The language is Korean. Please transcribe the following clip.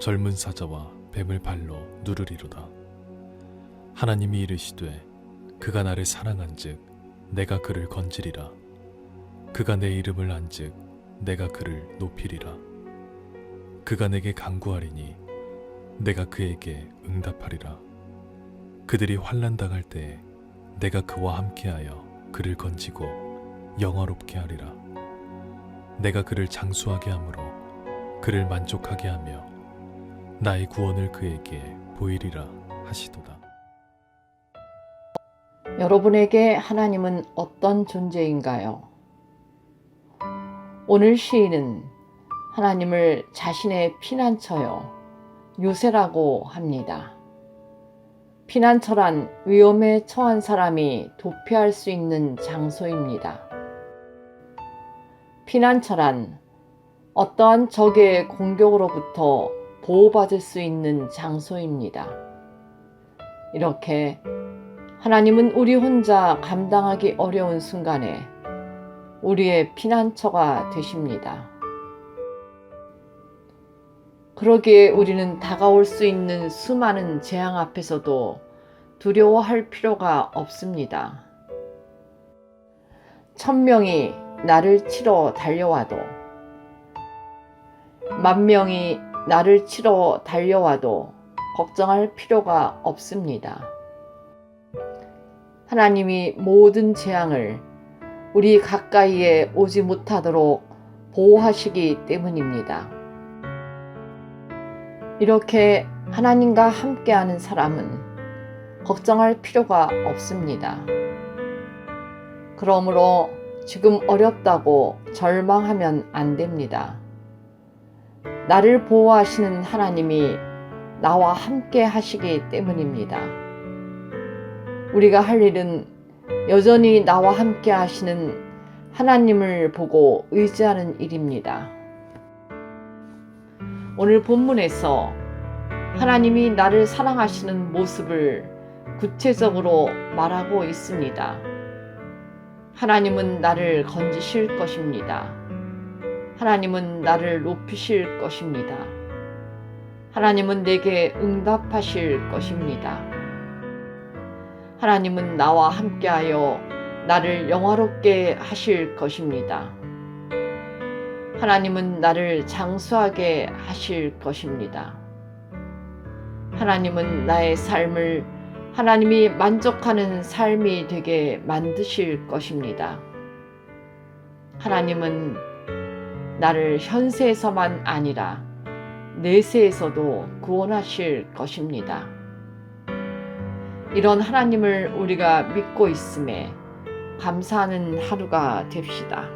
젊은 사자와 뱀을 발로 누르리로다. 하나님이 이르시되 그가 나를 사랑한즉 내가 그를 건지리라. 그가 내 이름을 안즉 내가 그를 높이리라. 그가 내게 간구하리니 내가 그에게 응답하리라. 그들이 환난 당할 때에 내가 그와 함께하여 그를 건지고 영화롭게 하리라. 내가 그를 장수하게 함으로 그를 만족하게 하며 나의 구원을 그에게 보이리라 하시도다 여러분에게 하나님은 어떤 존재인가요? 오늘 시인은 하나님을 자신의 피난처요, 요새라고 합니다. 피난처란 위험에 처한 사람이 도피할 수 있는 장소입니다. 피난처란 어떠한 적의 공격으로부터 보호받을 수 있는 장소입니다. 이렇게 하나님은 우리 혼자 감당하기 어려운 순간에 우리의 피난처가 되십니다. 그러기에 우리는 다가올 수 있는 수많은 재앙 앞에서도 두려워할 필요가 없습니다. 천명이 나를 치러 달려와도, 만 명이 나를 치러 달려와도 걱정할 필요가 없습니다. 하나님이 모든 재앙을 우리 가까이에 오지 못하도록 보호하시기 때문입니다. 이렇게 하나님과 함께하는 사람은 걱정할 필요가 없습니다. 그러므로 지금 어렵다고 절망하면 안 됩니다. 나를 보호하시는 하나님이 나와 함께 하시기 때문입니다. 우리가 할 일은 여전히 나와 함께 하시는 하나님을 보고 의지하는 일입니다. 오늘 본문에서 하나님이 나를 사랑하시는 모습을 구체적으로 말하고 있습니다. 하나님은 나를 건지실 것입니다. 하나님은 나를 높이실 것입니다. 하나님은 내게 응답하실 것입니다. 하나님은 나와 함께하여 나를 영화롭게 하실 것입니다. 하나님은 나를 장수하게 하실 것입니다. 하나님은 나의 삶을 하나님이 만족하는 삶이 되게 만드실 것입니다. 하나님은 나를 현세에서만 아니라 내세에서도 구원하실 것입니다. 이런 하나님을 우리가 믿고 있음에 감사하는 하루가 됩시다.